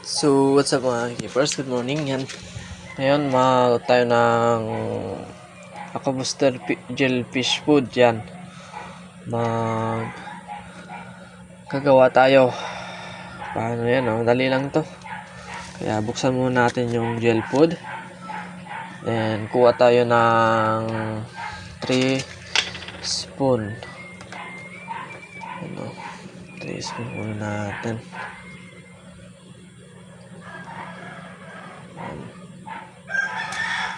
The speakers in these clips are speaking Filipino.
So, what's up mga keepers? Good morning. Yan. Ngayon, mag tayo ng Ako Booster Pi- Gel Fish Food. Yan. Mag kagawa tayo. Paano yan? Oh? Dali lang to. Kaya buksan muna natin yung gel food. Then, kuha tayo ng 3 spoon. Ano? 3 spoon muna natin.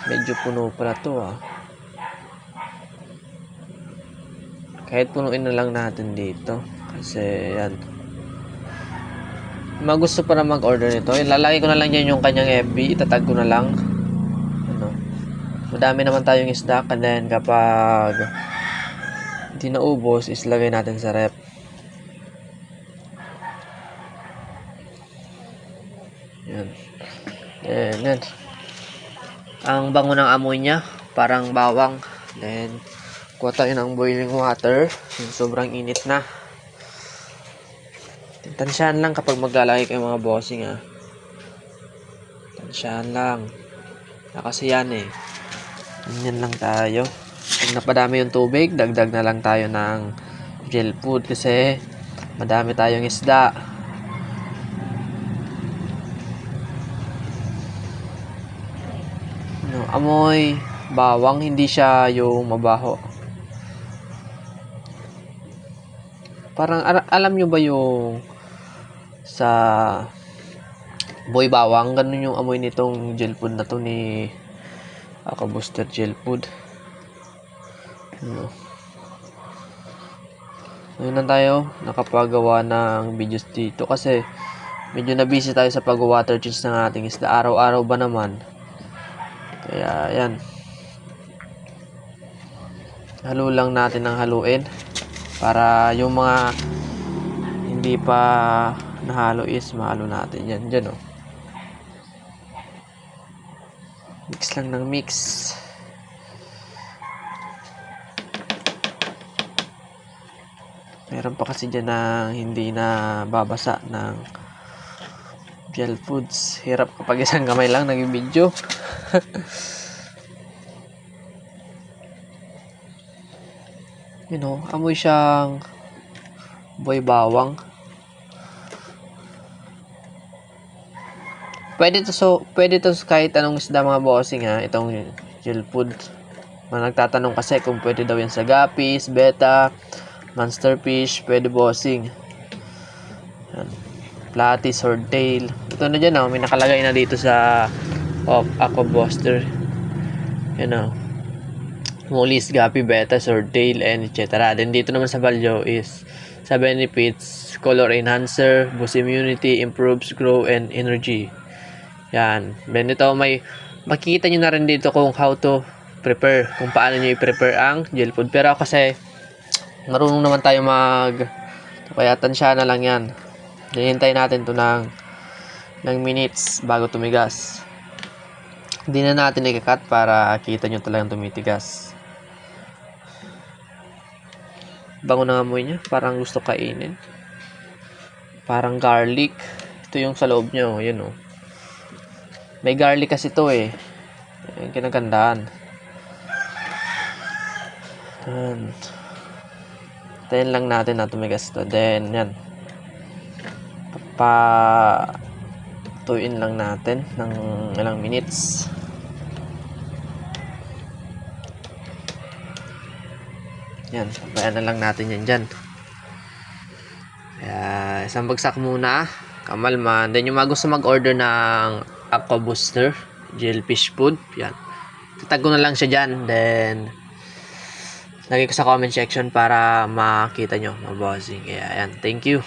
Medyo puno pala to ah. Kahit punuin na lang natin dito. Kasi yan. Mga gusto pa na mag-order nito. Ilalagay ko na lang yan yung kanyang FB. Itatag ko na lang. Ano. Madami naman tayong stock. And then kapag hindi naubos, is lagay natin sa rep. Yan. Yan, yan. Ang bango ng amoy niya, parang bawang. Then, kuha tayo ng boiling water. Yung sobrang init na. Tansyahan lang kapag maglalagay kayo mga bossing ah. Tansyahan lang. Na kasi yan eh. Ganyan lang tayo. Pag napadami yung tubig, dagdag na lang tayo ng gel food kasi madami tayong isda. No, amoy bawang, hindi siya yung mabaho. Parang ara- alam nyo ba yung sa boy bawang, ganun yung amoy nitong gel food na to ni Ako Booster Gel Food. Ano? Ngayon na tayo nakapagawa ng videos dito kasi medyo na busy tayo sa pag-water change ng ating isda. Araw-araw ba naman? Kaya yan. Halo lang natin ng haluin para yung mga hindi pa nahalo is mahalo natin yan. Dyan oh. Mix lang ng mix. Meron pa kasi dyan na hindi na babasa ng gel foods. Hirap kapag isang kamay lang naging video. you know, amoy siyang boy bawang. Pwede to so, pwede to kahit anong isda mga bossing ha, itong gel food. Mga nagtatanong kasi kung pwede daw yan sa gapis, beta, monster fish, pwede bossing. Yan. Platy, swordtail. Ito na dyan, oh, may nakalagay na dito sa of Aqua Buster. Yan oh. Mulis, gapi, beta, swordtail, and etc. Then dito naman sa value is sa benefits, color enhancer, boost immunity, improves grow and energy. Yan. Then ito may makikita nyo na rin dito kung how to prepare, kung paano nyo i-prepare ang gel food. Pero kasi marunong naman tayo mag kaya tansya na lang yan. Hihintay natin to ng ng minutes bago tumigas. Hindi na natin i-cut para kita nyo talagang tumitigas. Bango ng amoy niya. Parang gusto kainin. Parang garlic. Ito yung sa loob niya. Oh. Yun oh. May garlic kasi to eh. Yung kinagandaan. Yan. Tayin lang natin na tumigas to. Then, yan. Pa tuin lang natin ng ilang minutes. Yan, bayan na lang natin yan dyan. Kaya, isang bagsak muna. Kamalman. Then, yung mga gusto mag-order ng Aqua Booster, Jellyfish Food, yan. Ko na lang siya dyan. Then, lagay ko sa comment section para makita nyo, mabossing. Kaya, yan. Thank you.